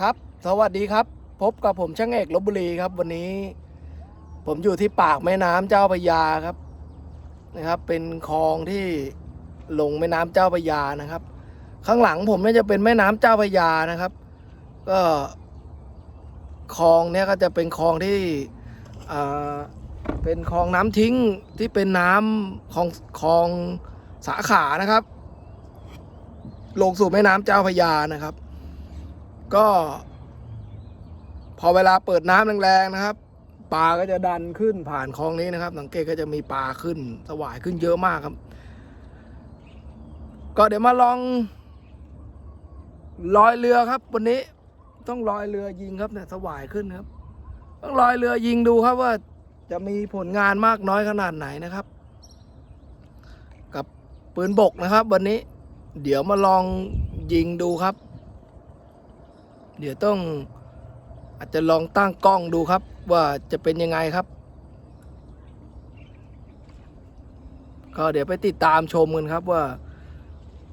ครับ สวัสดีครับ พบกับผมช่างเอกลบบุรีครับ วันนี้ ผมอยู่ที่ปากแม่น้ำเจ้าพระยาครับนะครับ เป็นคลองที่ลงแม่น้ำเจ้าพระยานะครับ ข้างหลังผมเนี่ยจะเป็นแม่น้ำเจ้าพระยานะครับ ก็คลองเนี่ยก็จะเป็นคลองที่อ่าเป็นคลองน้ำทิ้งที่เป็นน้ำคลองคลองสาขานะครับ ลงสู่แม่น้ำเจ้าพระยานะครับ ก็ พอเวลาเปิดน้ำแรงๆนะครับปลาก็จะดันขึ้นผ่านคลองนี้นะครับ สังเกตก็จะมีปลาขึ้น สวายขึ้นเยอะมากครับ ก็เดี๋ยวมาลองลอยเรือครับ วันนี้ต้องลอยเรือยิงครับเนี่ยสวายขึ้นครับ ต้องลอยเรือยิงดูครับว่าจะมีผลงานมากน้อยขนาดไหนนะครับ กับปืนบกนะครับ วันนี้ เดี๋ยวมาลองยิงดูครับ เดี๋ยวต้องอาจจะลองตั้งกล้องดูครับ ว่าจะเป็นยังไงครับ ก็เดี๋ยวไปติดตามชมกันครับว่า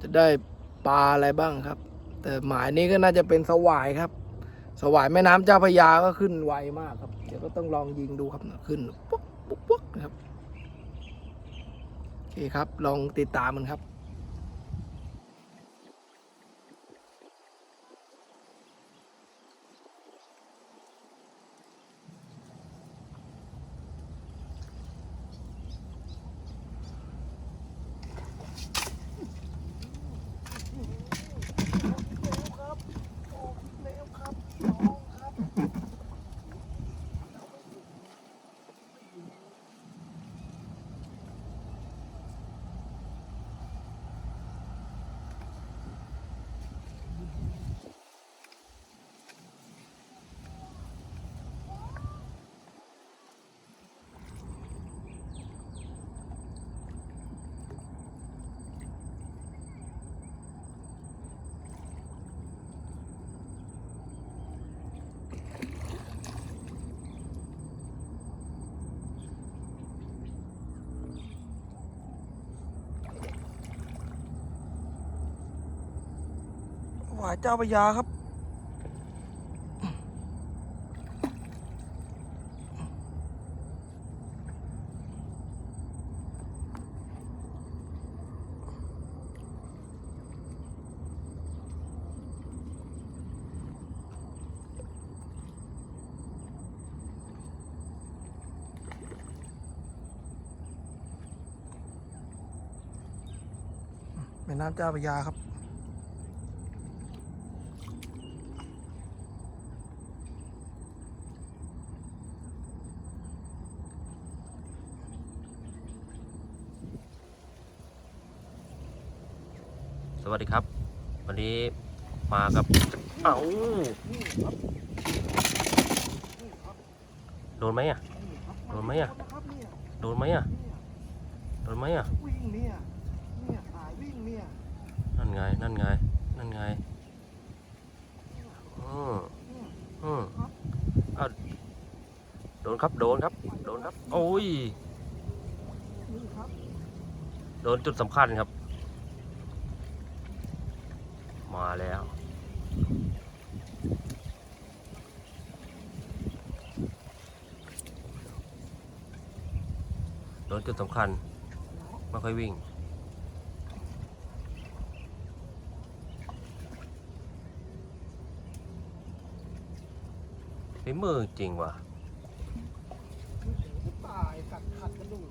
จะได้ปลาอะไรบ้างครับ แต่หมายนี้ก็น่าจะเป็นสวายครับ สวายแม่น้ำเจ้าพระยาก็ขึ้นไวมากครับ เดี๋ยวก็ต้องลองยิงดูครับขึ้นปุ๊บปุ๊บปุ๊บครับโอเคครับ ลองติดตามมันครับายเจ้าพยาครับ แม่น้ำเจ้าพระยาครับ วัสดีครับ วันนี้มากับเอ้าโดนไหมอะโดนไหมอะโดนไหมอะโดนไหมอะวิ่งเนี่ยเนี่ยสายวิ่งเนี่ยนั่นไงนั่นไงนั่นไงอืมอืมอ้าวโดนครับโดนครับ โดนครับโอ้ยโดนจุดสำคัญครับ มา แล้วโดนจุดสำคัญ ไม่ค่อยวิ่งฝีมือจริงว่ะตายขัดขัดกระดูก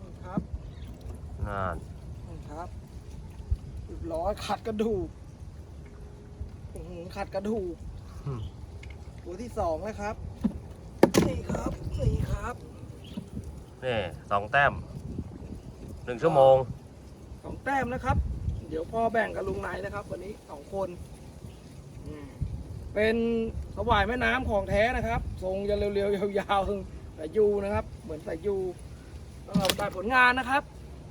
นี่ครับน่านนี่ครับเรีย บร้อยขัดกระดูกอื้อหือขัดกระดูกอืม ตัวที่สองแล้วครับนี่ครับนี่ครับนี่สองแต้มหนึ่งชั่วโมง สองแต้มนะครับ เดี๋ยวพ่อแบ่งกับลุงนายนะครับ วันนี้สองคนอืมเป็นสวายแม่น้ำของแท้นะครับ ทรงจะเร็วๆยาวๆสายยูนะครับ เหมือนสายยูก็ได้ผลงานนะครับ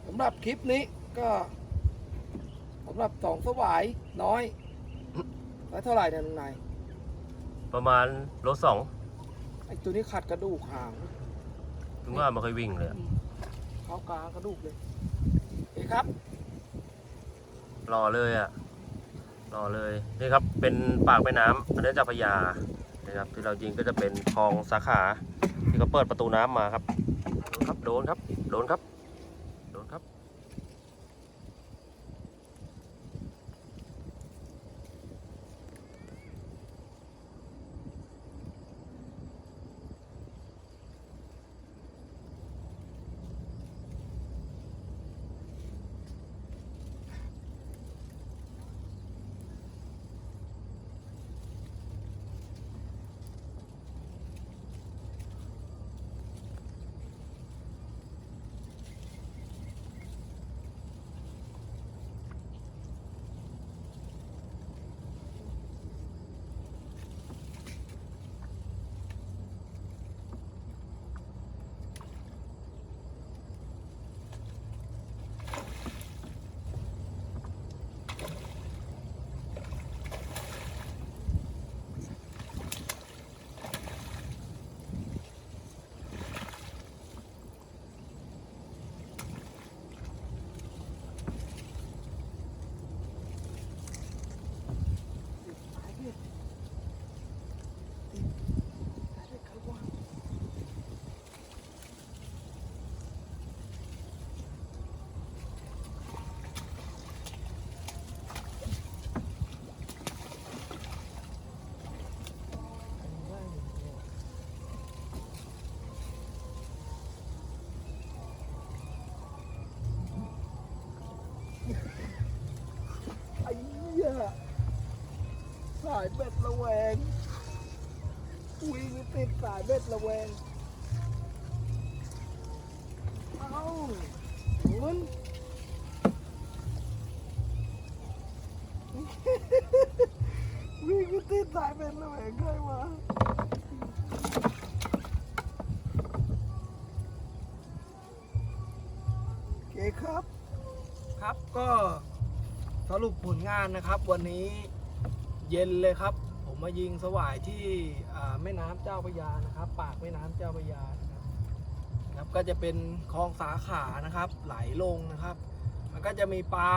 สำหรับคลิปนี้ก็ สำหรับสองสวายน้อยแล้วเท่าไหร่เนี่ยลุงนายประมาณโลสองไอ้ตัวนี้ขัดกระดูกหางถึงว่าไม่ค่อยวิ่งเลยอะเข้ากลางกระดูกเลยโอเคครับ รอเลยอะรอเลยนี่ครับเป็นปากแม่น้ำอันนี้เจ้าพระยานะครับที่เรายิงก็จะเป็นคลองสาขาที่เขาเปิดประตูน้ำมาครับครับโดนครับโดนครับายเบ็ดระแวงวิ่งติดสายเบ็ดระแวง เอ้าหมุนวิ่งติดสายเบ็ดระแวงได้มาโอเคครับ ครับก็สรุปผลงานนะครับวันนี้ เย็นเลยครับ ผมมายิงสวายที่แม่น้ำเจ้าพระยานะครับ ปากแม่น้ำเจ้าพระยานะครับครับก็จะเป็นคลองสาขานะครับ ไหลลงนะครับ มันก็จะมีปลา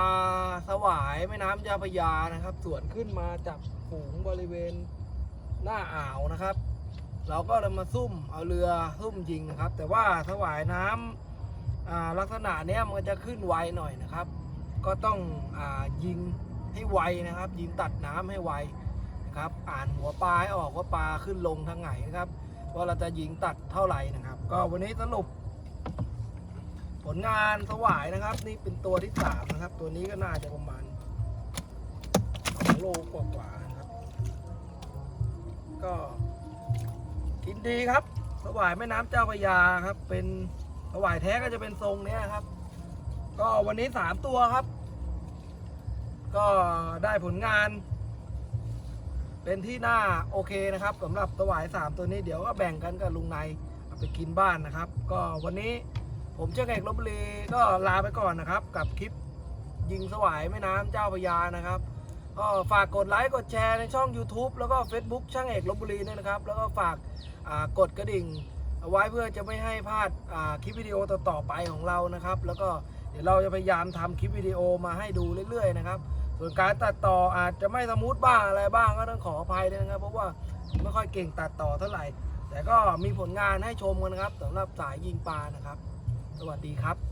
สวายแม่น้ำเจ้าพระยานะครับสวนขึ้นมาจากฝูงบริเวณหน้าอ่าวนะครับ เราก็เลยมาซุ่มเอาเรือซุ่มยิงนะครับ แต่ว่าสวายน้ำอ่าลักษณะเนี้ยมันจะขึ้นไวหน่อยนะครับ ก็ต้องอยิง ให้ไวนะครับ ยิงตัดน้ำให้ไวนะครับ อ่านหัวปลาให้ออกว่าปลาขึ้นลงทางไหนนะครับ ว่าเราจะยิงตัดเท่าไหร่นะครับ ก็วันนี้สรุป ผลงานสวายนะครับ นี่เป็นตัวที่สามนะครับ ตัวนี้ก็น่าจะประมาณสองโลกว่าๆนะครับ ก็กินดีครับสวายแม่น้ำเจ้าพระยาครับ เป็นสวายแท้ก็จะเป็นทรงเนี้ยครับ ก็วันนี้สามตัวครับ ก็ได้ผลงาน เป็นที่น่าโอเคนะครับสำหรับสวายสามตัวนี้เดี๋ยวก็แบ่งกันกับลุงในเอาไปกินบ้านนะครับ ก็วันนี้ผมเจ้าเอกลบบุรีก็ลาไปก่อนนะครับ กับคลิปยิงสวายแม่น้ำเจ้าพยานะครับก็ฝากกดไลค์กดแชร์ในช่อง YouTube แล้วก็ Facebook ช่างเอกลบบุรีด้วยนะครับ แล้วก็ฝากกดกระดิ่งเอาไว้เพื่อจะไม่ให้พลาดคลิปวิดีโอต่อๆไปของเรานะครับ แล้วก็เดี๋ยวเราจะพยายามทำคลิปวิดีโอมาให้ดูเรื่อยๆนะครับ ส่วนการตัดต่ออาจจะไม่สมูทบ้างอะไรบ้างก็ต้องขออภัยด้วยนะครับ เพราะว่าไม่ค่อยเก่งตัดต่อเท่าไหร่ แต่ก็มีผลงานให้ชมกันนะครับสำหรับสายยิงปลานะครับ สวัสดีครับ